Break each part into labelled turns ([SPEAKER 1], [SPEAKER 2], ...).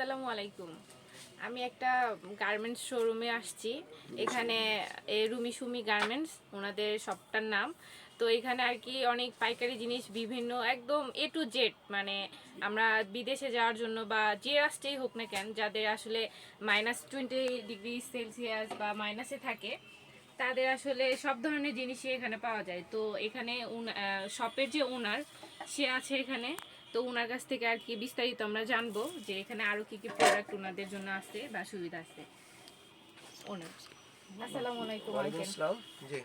[SPEAKER 1] আসসালামু আলাইকুম। আমি একটা গার্মেন্টস শোরুমে আসছি। এখানে এ রুমি সুমি গার্মেন্টস ওনাদের শপটার নাম। তো এখানে আর কি অনেক পাইকারি জিনিস, বিভিন্ন একদম এ টু জেড মানে আমরা বিদেশে যাওয়ার জন্য বা যে রাষ্ট্রেই হোক না কেন, যাদের আসলে মাইনাস টোয়েন্টি ডিগ্রি সেলসিয়াস বা মাইনাসে থাকে, তাদের আসলে সব ধরনের জিনিসই এখানে পাওয়া যায়। তো এখানে শপের যে ওনার সে আছে এখানে। তো ওনার কাছ থেকে আর কি বিস্তারিত আমরা জানব যে এখানে আরও কি কি প্রোডাক্ট ওনাদের জন্য আছে বা সুবিধা আছে। ওনার আসসালামু আলাইকুম
[SPEAKER 2] জি।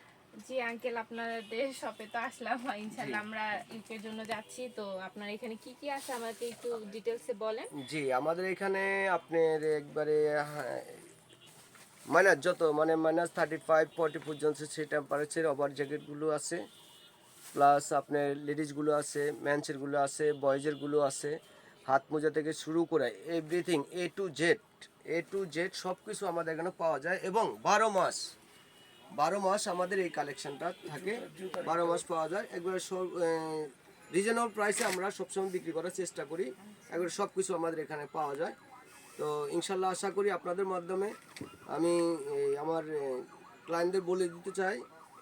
[SPEAKER 1] জি আঙ্কেল আপনাদের শপে তো আসলাম। ইনশাল্লাহ আমরা ইউকের জন্য যাচ্ছি। তো আপনার এখানে কি কি আছে? আমাকে একটু ডিটেলসে বলেন।
[SPEAKER 2] জি আমাদের এখানে আপনার একবারে মাইনাস যত মানে মাইনাস থার্টি ফাইভ ফর্টি পর্যন্ত সেই টেম্পারেচার ওভার জ্যাকেটগুলো আছে। প্লাস আপনার লেডিসগুলো আছে ম্যান্সেরগুলো আছে বয়েজেরগুলো আছে, হাত মোজা থেকে শুরু করে everything A to Z A to Z সব কিছু আমাদের এখানে পাওয়া যায় এবং বারো মাস বারো মাস আমাদের এই কালেকশনটা থাকে। বারো মাস পাওয়া যায়। একবারে সব রিজনেবল প্রাইসে আমরা সবসময় বিক্রি করার চেষ্টা করি। একবারে সব কিছু আমাদের এখানে পাওয়া যায়। তো ইনশাল্লাহ আশা করি আপনাদের মাধ্যমে আমি আমার ক্লায়েন্টদের বলে দিতে চাই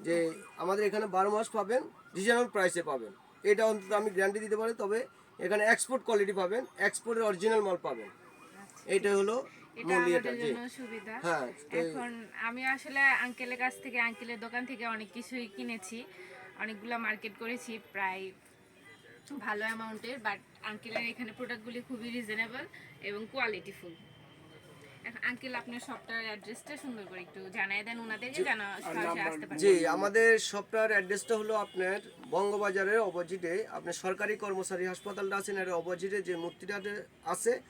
[SPEAKER 2] যে আমাদের এখানে বারো মাস পাবেন। রিজনেবল প্রাইসে পাবেন। এটা অন্তত আমি গ্যারান্টি দিতে পারি তবে এখানে এক্সপোর্ট কোয়ালিটি পাবেন এক্সপোর্টের অরিজিনাল মাল পাবেন। হলো
[SPEAKER 1] এটা সুবিধা।
[SPEAKER 2] হ্যাঁ
[SPEAKER 1] এখন আমি আসলে আঙ্কেলের কাছ থেকে আঙ্কেলের দোকান থেকে অনেক কিছুই কিনেছি। অনেকগুলো মার্কেট করেছি প্রায় ভালো অ্যামাউন্টের বাট আঙ্কেলের এখানে প্রোডাক্টগুলি খুবই রিজনেবল এবং কোয়ালিটিফুল আঙ্কেল আপনার শপটার অ্যাড্রেসটা সুন্দর করে একটু জানাই দেন ওনাদেরকে জানা আসতে পারে।
[SPEAKER 2] জি আমাদের শপটার অ্যাড্রেসটা হলো আপনার বঙ্গবাজারের অপোজিটে আপনার সরকারি কর্মচারী হাসপাতালটা আছে এর অপোজিটে যে মূর্তিটা আছে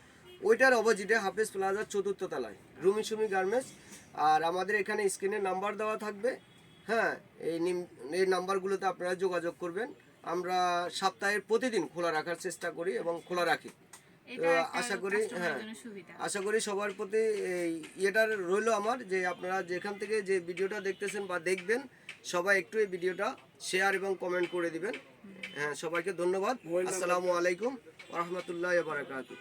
[SPEAKER 2] ওইটার অপোজিটে হাফেজ প্লাজার চতুর্থ তলায় রুমি সুমি গার্মেন্টস। আর আমাদের এখানে স্ক্রিনে নাম্বার দেওয়া থাকবে। হ্যাঁ এই নিম- এই নাম্বারগুলোতে আপনারা যোগাযোগ করবেন। আমরা সপ্তাহের প্রতিদিন খোলা রাখার চেষ্টা করি এবং খোলা রাখি। আশা করি হ্যাঁ আশা করি সবার প্রতি এই রইল রইল আমার যে আপনারা যেখান থেকে যে ভিডিওটা দেখতেছেন বা দেখবেন সবাই একটু এই ভিডিওটা শেয়ার এবং কমেন্ট করে দিবেন। হ্যাঁ সবাইকে ধন্যবাদ। আসসালামু আলাইকুম রহমতুল্লাহ বারাকাতু